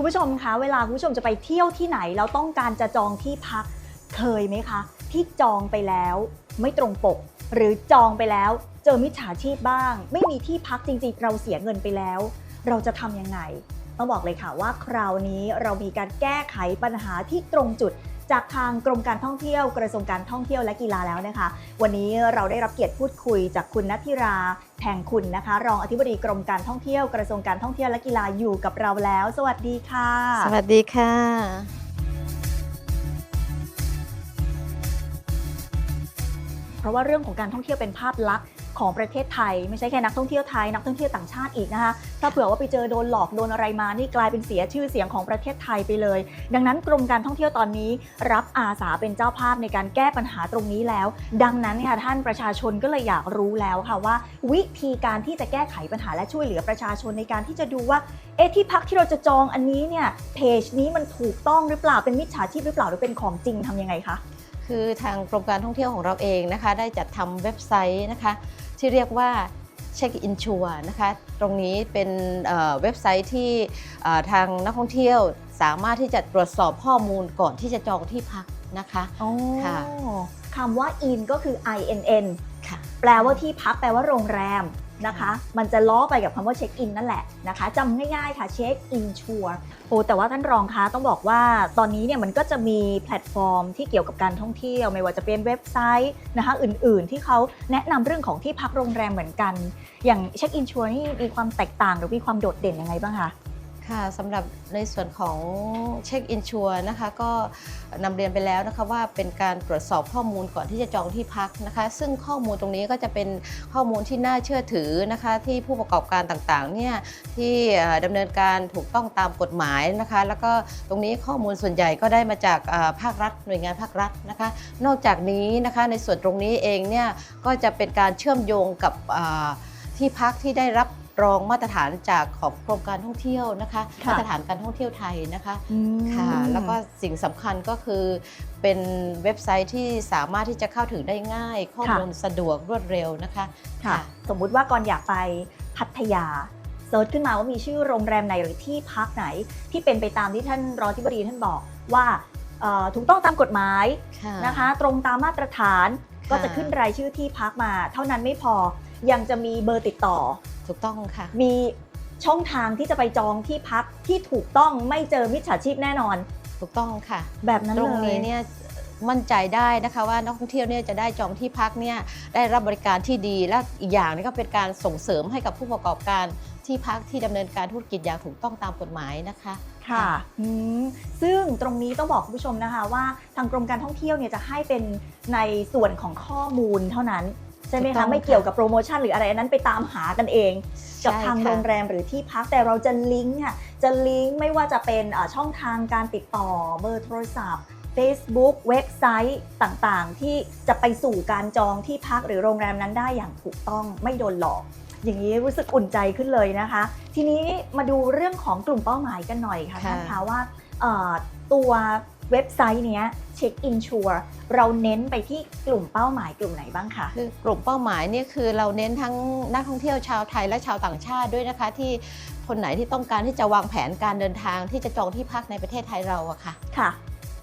คุณผู้ชมคะเวลาคุณผู้ชมจะไปเที่ยวที่ไหนแล้วต้องการจะจองที่พักเคยไหมคะ ที่จองไปแล้วไม่ตรงปก หรือจองไปแล้ว เจอมิจฉาชีพบ้าง ไม่มีที่พักจริงๆ เราเสียเงินไปแล้ว เราจะทำยังไงต้องบอกเลยค่ะว่าคราวนี้เรามีการแก้ไขปัญหาที่ตรงจุด จากทางกรมการท่องเที่ยวกระทรวงการท่องเที่ยวและกีฬาแล้วนะคะ วันนี้เราได้รับเกียรติพูดคุยจากคุณนัทธิราแพงคุณนะคะ รองอธิบดีกรมการท่องเที่ยวกระทรวงการท่องเที่ยวและกีฬาอยู่กับเราแล้ว สวัสดีค่ะ สวัสดีค่ะเพราะว่าเรื่องของการท่องเที่ยวเป็นภาพลักษณ์ ของประเทศไทย ไม่ใช่แค่นักท่องเที่ยวไทยนักท่องเที่ยวต่างชาติอีกนะคะถ้าเผื่อว่าไปเจอโดนหลอกโดนอะไรมานี่กลายเป็นเสียชื่อเสียงของประเทศไทยไปเลย ดังนั้นกรมการท่องเที่ยวตอนนี้ รับอาสาเป็นเจ้าภาพในการแก้ปัญหาตรงนี้แล้ว ดังนั้นค่ะท่านประชาชนก็เลยอยากรู้แล้วค่ะว่า วิธีการที่จะแก้ไขปัญหาและช่วยเหลือประชาชนในการที่จะดูว่าเอ๊ะที่พักที่เราจะจองอันนี้เนี่ยเพจนี้มันถูกต้องหรือเปล่าเป็นมิจฉาชีพหรือเปล่าหรือเป็นของจริงทำยังไงคะคือทางกรมการท่องเที่ยวของเราเองนะคะ ได้จัดทำเว็บไซต์นะคะ ที่เรียกว่าเช็คอินชัวนะคะ ตรงนี้เป็นเอ่อเว็บไซต์ที่เอ่อทางนักท่องเที่ยวสามารถที่จะตรวจสอบข้อมูลก่อนที่จะจองที่พักนะคะอ๋อค่ะคำว่า in ก็คือ inn ค่ะแปลว่าที่พักแปลว่าโรงแรม นะคะ มันจะล้อไปกับคำว่าเช็คอินนั่นแหละนะคะจำง่ายๆค่ะเช็คอินชัวร์โอ้แต่ว่าท่านรองคะต้องบอกว่าตอนนี้เนี่ยมันก็จะมีแพลตฟอร์มที่เกี่ยวกับการท่องเที่ยว ไม่ว่าจะเป็นเว็บไซต์นะคะอื่นๆ ที่เขาแนะนำเรื่องของที่พักโรงแรมเหมือนกัน อย่างเช็คอินชัวร์นี่มีความแตกต่างหรือมีความโดดเด่นยังไงบ้างคะ ค่ะสำหรับในส่วนของเช็คอินชัวนะคะก็นำเรียนไปแล้วนะคะว่าเป็นการตรวจสอบข้อมูลก่อนที่จะจองที่พักนะคะ ซึ่งข้อมูลตรงนี้ก็จะเป็นข้อมูลที่น่าเชื่อถือนะคะ ที่ผู้ประกอบการต่างๆเนี่ยที่ดำเนินการถูกต้องตามกฎหมายนะคะ แล้วก็ตรงนี้ข้อมูลส่วนใหญ่ก็ได้มาจากภาครัฐหน่วยงานภาครัฐนะคะ นอกจากนี้นะคะในส่วนตรงนี้เองเนี่ยก็จะเป็นการเชื่อมโยงกับที่พักที่ได้รับ รองมาตรฐานจากของกรมการท่องเที่ยวนะคะค่ะมาตรฐานการท่องเที่ยวไทยนะคะอืมค่ะแล้วก็สิ่งสำคัญก็คือเป็นเว็บไซต์ที่สามารถที่จะเข้าถึงได้ง่าย ข้อมูลสะดวกรวดเร็วนะคะค่ะสมมุติว่าก่อนอยากไปพัทยาเซิร์ชขึ้นมาว่ามีชื่อโรงแรมไหนหรือที่พักไหนที่เป็นไปตามที่ท่านรองที่บดีท่านบอกว่าเอ่อถูกต้องตามกฎหมายค่ะนะคะ ตรงตามมาตรฐานค่ะก็จะขึ้นรายชื่อที่พักมา เท่านั้นไม่พอ ยังจะมีเบอร์ติดต่อ ถูกต้องค่ะ มีช่องทางที่จะไปจองที่พักที่ถูกต้องไม่เจอมิจฉาชีพแน่นอน ถูกต้องค่ะ แบบนั้นตเลยรงนี้เนี่ยมั่นใจได้นะคะว่านักท่องเที่ยวเนี่ยจะได้จองที่พักเนี่ยได้รับบริการที่ดีและอีกอย่างนี่ก็เป็นการส่งเสริมให้กับผู้ประกอบการที่พักที่ดำเนินการธุรกิจอย่างถูกต้องตามกฎหมายนะคะค่ะอืมซึ่งตรงนี้ต้องบอกคุณผู้ชมนะคะว่าทางกรมการท่องเที่ยวเนี่ยจะให้เป็นในส่วนของข้อมูลเท่านั้น ใช่ไหมถูกต้คะองไม่เกี่ยวกับโปรโมชั่นหรืออะไรอันนั้นไปตามหากันเอง กับใช่ทางค่ะโรงแรมหรือที่พักแต่เราจะลิงก์ค่ะจะลิงก์ไม่ว่าจะเป็นเอ่อช่องทางการติดต่อเบอร์โทรศัพท์ Facebook เว็บไซต์ต่างๆ ที่จะไปสู่การจองที่พักหรือโรงแรมนั้นได้อย่างถูกต้องไม่โดนหลอก อย่างนี้รู้สึกอุ่นใจขึ้นเลยนะคะ ทีนี้มาดูเรื่องของกลุ่มเป้าหมายกันหน่อยค่ะค่ะท่านคะว่าเอ่อตัว เว็บไซต์เนี้ยเช็คอินชัวเราเน้นไปที่กลุ่มเป้าหมายกลุ่มไหนบ้างคะคือกลุ่มเป้าหมายเนี่ยคือเราเน้นทั้งนักท่องเที่ยวชาวไทยและชาวต่างชาติด้วยนะคะ ที่คนไหนที่ต้องการที่จะวางแผนการเดินทางที่จะจองที่พักในประเทศไทยเราอะค่ะค่ะ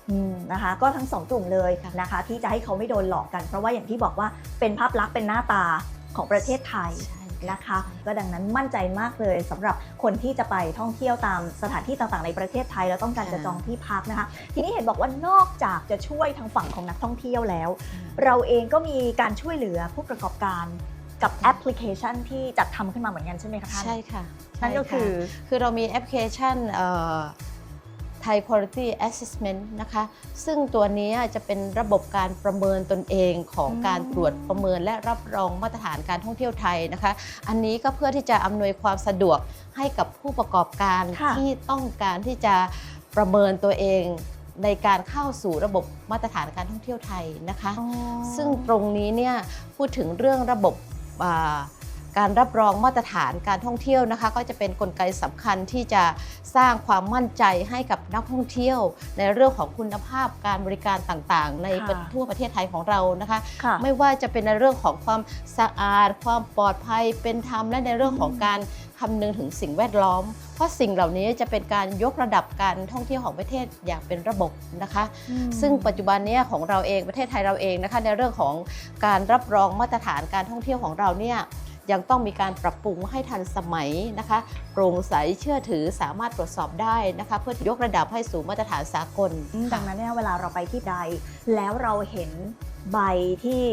อืมนะคะก็ทั้งสองกลุ่มเลยค่ะนะคะ ที่จะให้เขาไม่โดนหลอกกัน เพราะว่าอย่างที่บอกว่าเป็นภาพลักษณ์เป็นหน้าตาของประเทศไทยใช่ นะคะ ก็ดังนั้นมั่นใจมากเลยสำหรับคนที่จะไปท่องเที่ยวตามสถานที่ต่างๆ ในประเทศไทยแล้วต้องการจะจองที่พักนะคะ ทีนี้เห็นบอกว่านอกจากจะช่วยทางฝั่งของนักท่องเที่ยวแล้ว เราเองก็มีการช่วยเหลือผู้ประกอบการกับแอปพลิเคชันที่จัดทำขึ้นมาเหมือนกันใช่ไหมคะท่านใช่ค่ะนั่นก็ใช่ะคือคือเรามีแอปพลิเคชัน ไทย Quality Assessment นะคะ ซึ่งตัวนี้จะเป็นระบบการประเมินตนเองของอืมการตรวจประเมินและรับรองมาตรฐานการท่องเที่ยวไทยนะคะ อันนี้ก็เพื่อที่จะอำนวยความสะดวกให้กับผู้ประกอบการค่ะที่ต้องการที่จะประเมินตัวเองในการเข้าสู่ระบบมาตรฐานการท่องเที่ยวไทยนะคะอ๋อซึ่งตรงนี้เนี่ยพูดถึงเรื่องระบบอ่า การรับรองมาตรฐานการท่องเที่ยวนะคะ ก็จะเป็นนกลไกสำคัญที่จะสร้างความมั่นใจให้กับนักท่องเที่ยว ในเรื่องของคุณภาพการบริการต่างๆ ในค่ะทั่วประเทศไทยของเรานะคะค่ะไม่ว่าจะเป็นในเรื่องของความสะอาด ความปลอดภัยเป็นธรรมและในเรื่องของอืมการคำนึงถึงสิ่งแวดล้อม เพราะสิ่งเหล่านี้จะเป็นการยกระดับการท่องเที่ยวของประเทศอย่างเป็นระบบนะคะ ซึ่งปัจจุบันเนี้ของเราเองประเทศไทยเราเองนะคะในเรื่องของการรับรองมาตรฐานการท่องเที่ยวของเราเนี่ย ยังต้องมีการปรับปรุงให้ทันสมัยนะคะโปร่งใสเชื่อถือสามารถตรวจสอบได้นะคะเพื่อยกระดับให้สู่มาตรฐานสากลอืมดัค่ะงนั้นเนี่ยเวลาเราไปที่ใด แล้วเราเห็นใบที่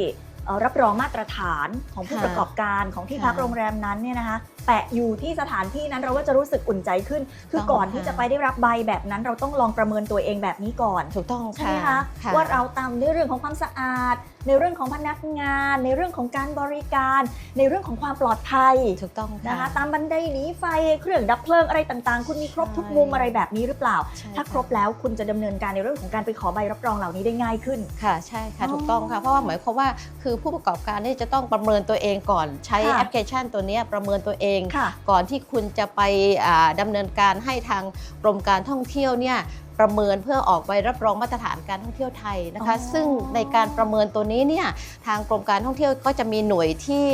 เอ่อรับรองมาตรฐานของผู้ค่ะประกอบการของที่พักค่ะโรงแรมนั้นเนี่ยนะคะแปะอยู่ที่สถานที่นั้นเราก็จะรู้สึกอุ่นใจขึ้น คือต้องก่อนค่ะที่จะไปได้รับใบแบบนั้น เราต้องลองประเมินตัวเองแบบนี้ก่อน ถูกต้องใช่ไหมค่ะคะว่าเราตามในเรื่องของความสะอาด ในเรื่องของพนักงาน ในเรื่องของการบริการ ในเรื่องของความปลอดภัยถูกต้องนะคะตามบันไดหนีไฟเครื่องดับเพลิงอะไรต่างๆ คุณมีครบทุกใช่มุมอะไรแบบนี้หรือเปล่าใช่ถ้าครบแล้วคุณจะดำเนินการในเรื่องของการไปขอใบรับรองเหล่านี้ได้ง่ายขึ้นค่ะใช่ค่ะอ๋อถูกต้องค่ะเพราะว่าหมายความว่าคือผู้ประกอบการนี่จะต้องประเมินตัวเองก่อนใช้ค่ะแอปพลิเคชันตัวเนี้ยประเมินตัวเองค่ะก่อนที่คุณจะไปอ่าดำเนินการให้ทางกรมการท่องเที่ยวเนี่ยประเมินเพื่อออกใบรับรองมาตรฐานการท่องเที่ยวไทยนะคะอ๋อซึ่งในการประเมินตัวนี้เนี่ยทางกรมการท่องเที่ยวก็จะมีหน่วยที่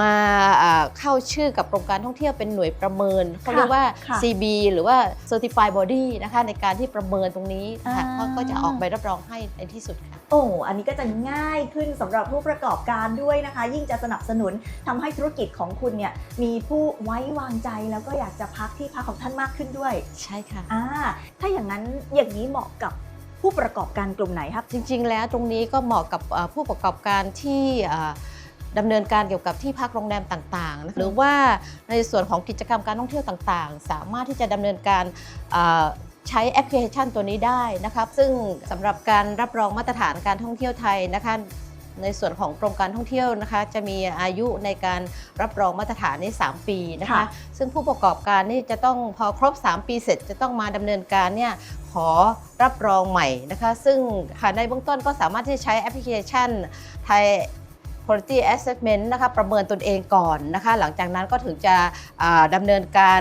มาอ่าเข้าชื่อกับกรมการท่องเที่ยวเป็นหน่วยประเมินเขาเรียกว่าค่ะ CB หรือว่า Certified Body นะคะในการที่ประเมินตรงนี้ค่ะอ่าเขาก็จะออกใบรับรองให้ในที่สุดค่ะ โอ้อันนี้ก็จะง่ายขึ้นสำหรับผู้ประกอบการด้วยนะคะ ยิ่งจะสนับสนุนทำให้ธุรกิจของคุณเนี่ยมีผู้ไว้วางใจแล้วก็อยากจะพักที่พักของท่านมากขึ้นด้วย ใช่ค่ะอ่าถ้าอย่างนั้นอย่างนี้เหมาะกับผู้ประกอบการกลุ่มไหนครับ จริง ๆ แล้วตรงนี้ก็เหมาะกับเอ่อผู้ประกอบการที่เอ่อดำเนินการเกี่ยวกับที่พักโรงแรมต่างๆนะคะหรือว่าในส่วนของกิจกรรมการท่องเที่ยวต่างๆ สามารถที่จะดำเนินการเอ่อ ใช้แอปพลิเคชันตัวนี้ได้นะครับ ซึ่งสำหรับการรับรองมาตรฐานการท่องเที่ยวไทยนะคะในส่วนของกรมการท่องเที่ยวนะคะจะมีอายุในการรับรองมาตรฐานใน3ปีนะคะค่ะซึ่งผู้ประกอบการนี่จะต้องพอครบ 3 ปีเสร็จจะต้องมาดำเนินการเนี่ยขอรับรองใหม่นะคะ ซึ่งค่ะในเบื้องต้นก็สามารถที่จะใช้แอปพลิเคชันไทย Quality Assessment นะคะประเมินตนเองก่อนนะคะ หลังจากนั้นก็ถึงจะอ่าดำเนินการ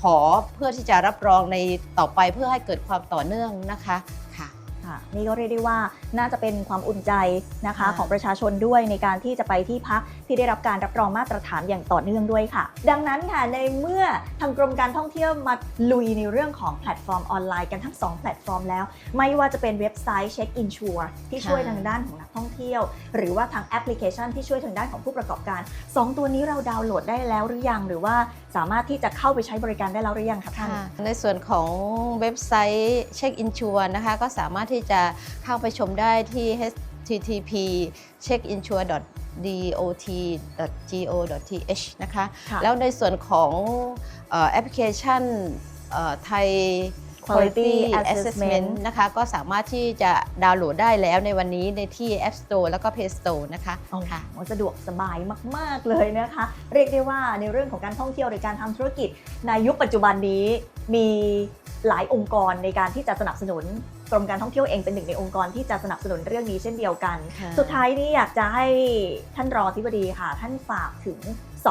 ขอเพื่อที่จะรับรองในต่อไปเพื่อให้เกิดความต่อเนื่องนะคะค่ะค่ะนี่ก็เรียกได้ว่าน่าจะเป็นความอุ่นใจนะคะค่ะของประชาชนด้วยในการที่จะไปที่พัก ที่ได้รับการรับรองมาตรฐานอย่างต่อเนื่องด้วยค่ะ ดังนั้นค่ะในเมื่อทางกรมการท่องเที่ยวมาลุยในเรื่องของแพลตฟอร์มออนไลน์กันทั้ง 2 แพลตฟอร์มแล้ว ไม่ว่าจะเป็นเว็บไซต์ Check In Tour ที่ช่วยทางด้านของนักท่องเที่ยว หรือว่าทางแอปพลิเคชันที่ช่วยทางด้านของผู้ประกอบการ 2 ตัวนี้เราดาวน์โหลดได้แล้วหรือยัง หรือว่าสามารถที่จะเข้าไปใช้บริการได้แล้วหรือยังคะท่านในส่วนของเว็บไซต์เช็คอินชัวนะคะก็สามารถที่จะเข้าไปชมได้ที่ http checkinsure dot.dot.go.th นะคะค่ะแล้วในส่วนของเอ่อแอปพลิเคชันไทย Quality Quality Assessment Assessment นะคะก็สามารถที่จะดาวน์โหลดได้แล้วในวันนี้ในที่ App Store แล้วก็ Play Store นะคะโอ้โหค่ะสะดวกสบายมาก ๆ เลยนะคะ เรียกได้ว่าในเรื่องของการท่องเที่ยวหรือการทำธุรกิจในยุคปัจจุบันนี้มีหลายองค์กรในการที่จะสนับสนุน กรมการท่องเที่ยวเองเป็นหนึ่งในองค์กรที่จะสนับสนุนเรื่องนี้เช่นเดียวกันค่ะสุดท้ายนี้อยากจะให้ท่านรองอธิบดีค่ะ ท่านฝากถึง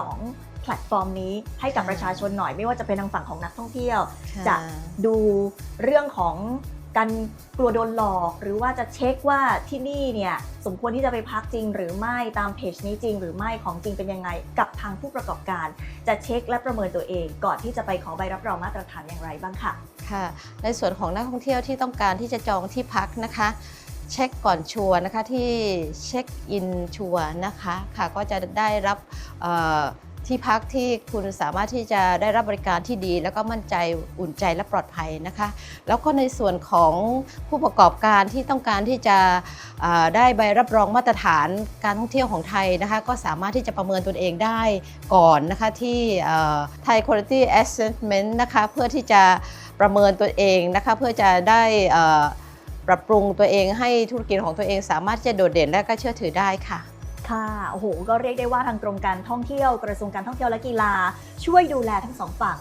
2 แพลตฟอร์มนี้ให้กับค่ะประชาชนหน่อย ไม่ว่าจะเป็นทางฝั่งของนักท่องเที่ยวค่จะดูเรื่องของการกลัวโดนหลอกหรือว่าจะเช็คว่าที่นี่เนี่ยสมควรที่จะไปพักจริง หรือไม่ตามเพจนี้จริง หรือไม่ของจริงเป็นยังไง กับทางผู้ประกอบการ จะเช็คและประเมินตัวเอง ก่อนที่จะไปขอใบรับรองมาตรฐานอย่างไรบ้างค่ะ ค่ะ ในส่วนของนักท่องเที่ยวที่ต้องการที่จะจองที่พักนะคะ เช็คก่อนชัวร์นะคะที่เช็คอินชัวร์นะคะค่ะก็จะได้รับ ที่พักที่คุณสามารถที่จะได้รับบริการที่ดี แล้วก็มั่นใจอุ่นใจและปลอดภัยนะคะ แล้วก็ในส่วนของผู้ประกอบการที่ต้องการที่จะได้ใบรับรองมาตรฐานการท่องเที่ยวของไทยนะคะ ก็สามารถที่จะประเมินตนเองได้ก่อนนะคะที่ไทย Quality Assessment นะคะเพื่อที่จะประเมินตัวเองนะคะเพื่อจะได้ปรับปรุงตัวเองให้ธุรกิจของตัวเองสามารถจะโดดเด่นและก็เชื่อถือได้ค่ะ ค่ะ โอ้โห ก็เรียกได้ว่าทางกรมการท่องเที่ยวกระทรวงการท่องเที่ยวและกีฬา ช่วยดูแลทั้งสองฝั่ง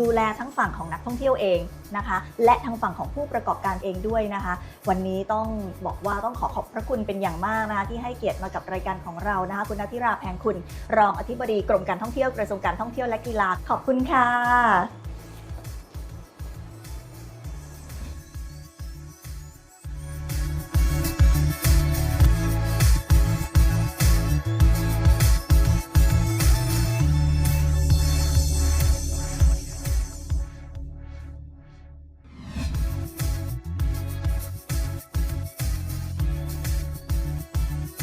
ดูแลทั้งฝั่งของนักท่องเที่ยวเองนะคะ และทางฝั่งของผู้ประกอบการเองด้วยนะคะ วันนี้ต้องบอกว่าต้องขอขอบพระคุณเป็นอย่างมากนะคะที่ให้เกียรติมากับรายการของเรานะคะ คุณนทธิราแพงคุณ รองอธิบดีกรมการท่องเที่ยวกระทรวงการท่องเที่ยวและกีฬาขอบคุณค่ะ